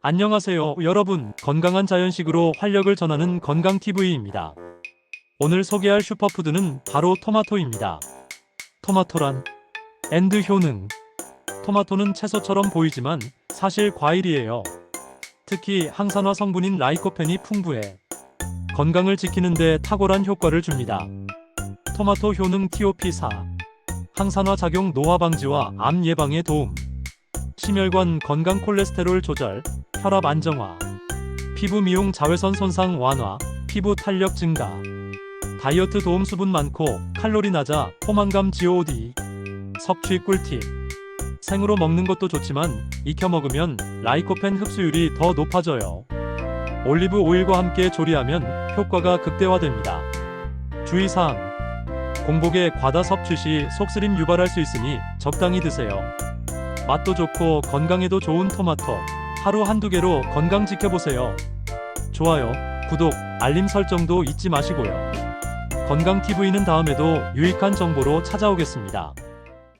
안녕하세요, 여러분. 건강한 자연식으로 활력을 전하는 건강TV입니다. 오늘 소개할 슈퍼푸드는 바로 토마토입니다. 토마토란 엔드 효능. 토마토는 채소처럼 보이지만 사실 과일이에요. 특히 항산화 성분인 라이코펜이 풍부해 건강을 지키는데 탁월한 효과를 줍니다. 토마토 효능 TOP4 항산화 작용 노화 방지와 암 예방에 도움 심혈관 건강 콜레스테롤 조절 혈압 안정화 피부 미용 자외선 손상 완화 피부 탄력 증가 다이어트 도움 수분 많고 칼로리 낮아 포만감 GOD 섭취 꿀팁 생으로 먹는 것도 좋지만 익혀 먹으면 라이코펜 흡수율이 더 높아져요. 올리브 오일과 함께 조리하면 효과가 극대화됩니다. 주의사항 공복에 과다 섭취 시 속쓰림 유발할 수 있으니 적당히 드세요. 맛도 좋고 건강에도 좋은 토마토 하루 한두 개로 건강 지켜보세요. 좋아요, 구독, 알림 설정도 잊지 마시고요. 건강TV는 다음에도 유익한 정보로 찾아오겠습니다.